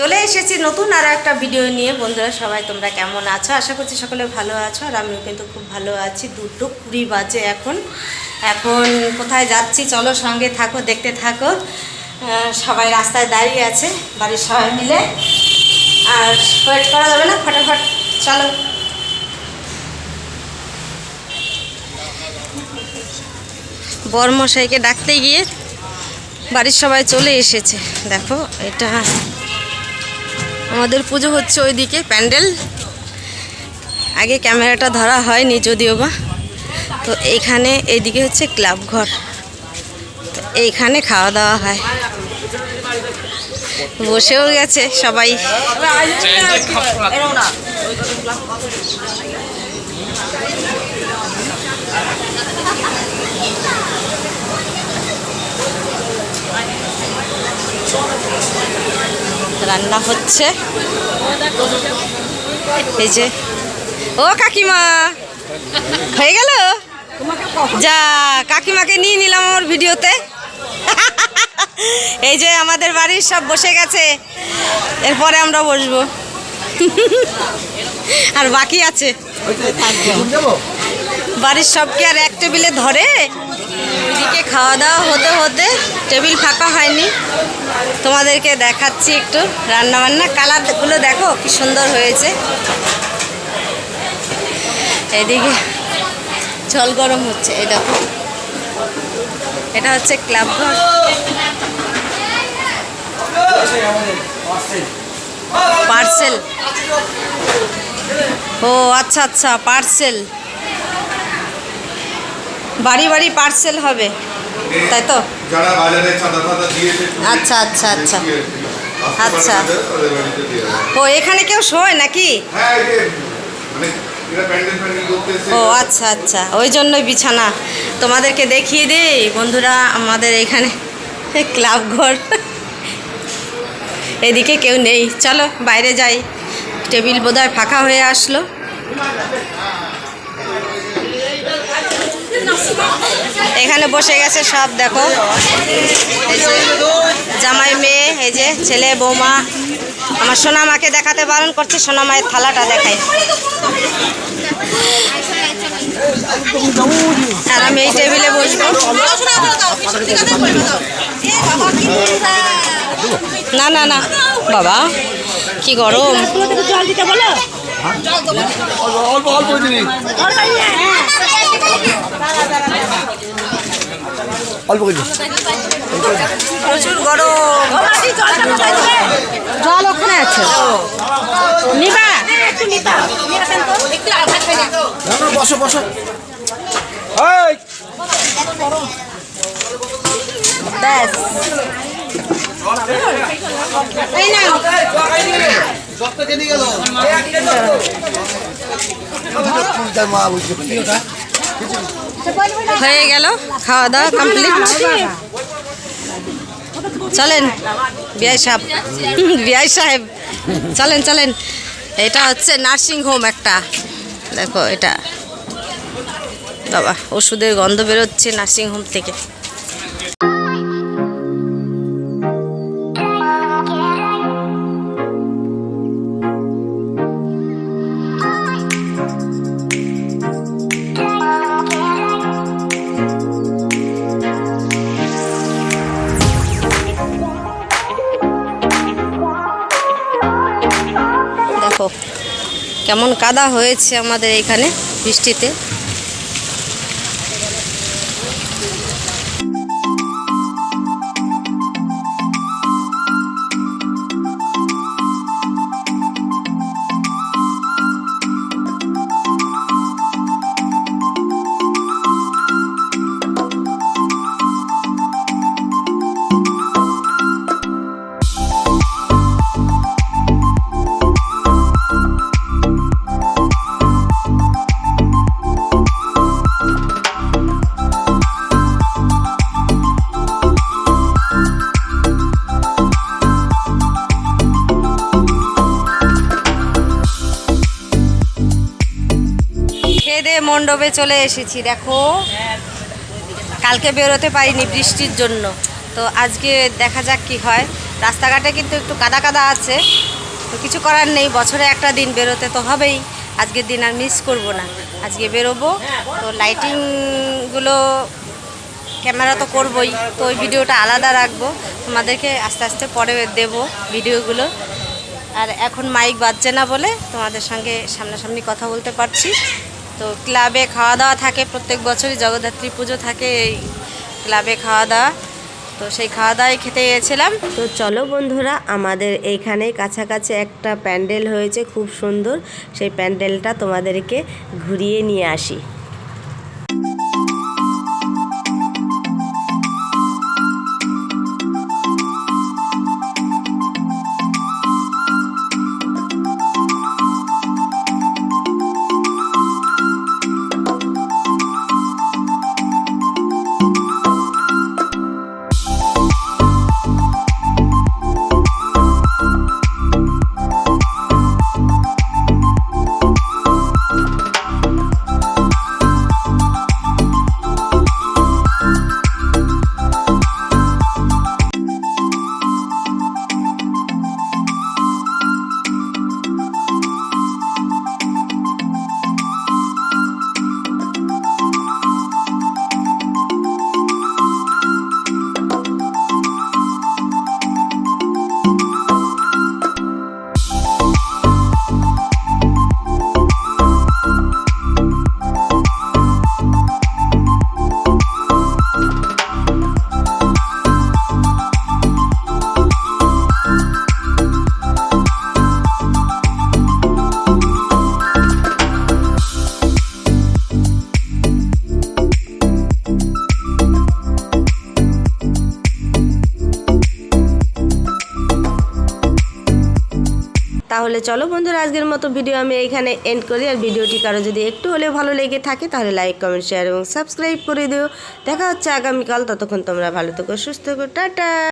চলে এসেছি নতুন আরও একটা ভিডিও নিয়ে। বন্ধুরা, সবাই তোমরা কেমন আছো? আশা করছি সকলে ভালো আছো, আর আমিও কিন্তু খুব ভালো আছি। দুটো কুড়ি বাজে এখন। এখন কোথায় যাচ্ছি? চলো সঙ্গে থাকো, দেখতে থাকো। সবাই রাস্তায় দাঁড়িয়ে আছে, বাড়ির সবাই মিলে। আর ওয়েট করা যাবে না? ফটাফট চলো। বরমশাইকে ডাকতে গিয়ে বাড়ির সবাই চলে এসেছে। দেখো, এটা আমাদের পুজো হচ্ছে ওই দিকে প্যান্ডেল। আগে ক্যামেরাটা ধরা হয়নি যদিও বা। তো এইখানে এইদিকে হচ্ছে ক্লাব ঘর। তো এইখানে খাওয়া দাওয়া হয়। বসেও গেছে সবাই। রান্না হচ্ছে। এই যে। ও কাকিমা, হয়ে গেল? যা, কাকিমাকে নিয়ে নিলাম আমার ভিডিওতে। এই যে আমাদের বাড়ির সব বসে গেছে। এরপরে আমরা বসবো। আর বাকি আছে। বাড়ির সবকে আর এক টেবিলে ধরে? এদিকে খাওয়া দাওয়া হতে হতে টেবিল ফাঁকা হয়নি। তোমাদেরকে দেখাচ্ছি একটু রান্না বান্না কালারগুলো দেখো, কি সুন্দর হয়েছে। এদিকে জল গরম হচ্ছে, এই দেখো। এটা হচ্ছে ক্লাব ঘর। পার্সেল। ও আচ্ছা আচ্ছা পার্সেল। বাড়ি বাড়ি পার্সেল হবে। তাই তো? যারা বাজারে চাঁদা ফাদা দিয়েছে আচ্ছা আচ্ছা আচ্ছা। আচ্ছা। ও এখানে কেউ শোয় নাকি? হ্যাঁ মানে ও আচ্ছা আচ্ছা। ওই জন্যই বিছানা। তোমাদেরকে দেখিয়ে দিই বন্ধুরা আমাদের এখানে ক্লাব ঘর। এদিকে কেউ নেই। চলো বাইরে যাই। টেবিল বোধহয় ফাঁকা হয়ে আসলো। এখানে বসে গেছে সব, দেখো। জামাই মেয়ে, এই যে ছেলে, বৌমা। আমার সোনা মাকে দেখাতে বারণ করছে সোনা মায়ের থালাটা দেখায়। আর আমি এই টেবিলে বসবো। না না না। বাবা, কি গরম। অল্প অল্প জিনিস অল্প কিছু প্রচুর গরম। জল ওখানে আছে। নিবা? বসো বসো। ব্যাস। এই হয়ে গেল খাওয়া দাওয়া কমপ্লিট চলেন বিআই সাহেব। বিআই সাহেব চলেন চলেন। এটা হচ্ছে নার্সিং হোম একটা। দেখো এটা। বাবা ওষুধের গন্ধ বেরোচ্ছে নার্সিং হোম থেকে। কেমন কাদা হয়েছে আমাদের এখানে বৃষ্টিতে। মণ্ডপে চলে এসেছি, দেখো। কালকে বেরোতে পারিনি বৃষ্টির জন্য। তো আজকে দেখা যাক কি হয়। রাস্তাঘাটে কিন্তু একটু কাদা কাদা আছে। তো কিছু করার নেই, বছরে একটা দিন বেরোতে তো হবেই। আজকের দিন আর মিস করব না। আজকে বেরোবো। তো লাইটিংগুলো ক্যামেরা তো করবই। তো ওই ভিডিওটা আলাদা রাখব। তোমাদেরকে আস্তে আস্তে পরে দেব ভিডিওগুলো। আর এখন মাইক বাজছে না বলে তোমাদের সঙ্গে সামনাসামনি কথা বলতে পারছি। তো ক্লাবে খাওয়া দাওয়া থাকে প্রত্যেক বছরই, জগদ্ধাত্রী পুজো থাকে এই ক্লাবে খাওয়া দাওয়া। তো সেই খাওয়া দাওয়াই খেতে গিয়েছিলাম। তো চলো বন্ধুরা, আমাদের এইখানে কাছাকাছি একটা প্যান্ডেল হয়েছে, খুব সুন্দর। সেই প্যান্ডেলটা তোমাদেরকে ঘুরিয়ে নিয়ে আসি। তাহলে চলো বন্ধুরা, আজকের মতো ভিডিও আমি এইখানে এন্ড করি। আর ভিডিওটি কারও যদি একটু হলেও ভালো লেগে থাকে, তাহলে লাইক কমেন্ট শেয়ার এবং সাবস্ক্রাইব করে দিও। দেখা হচ্ছে আগামীকাল। ততক্ষণ তোমরা ভালো থেকো, সুস্থ থেকো। টাটা!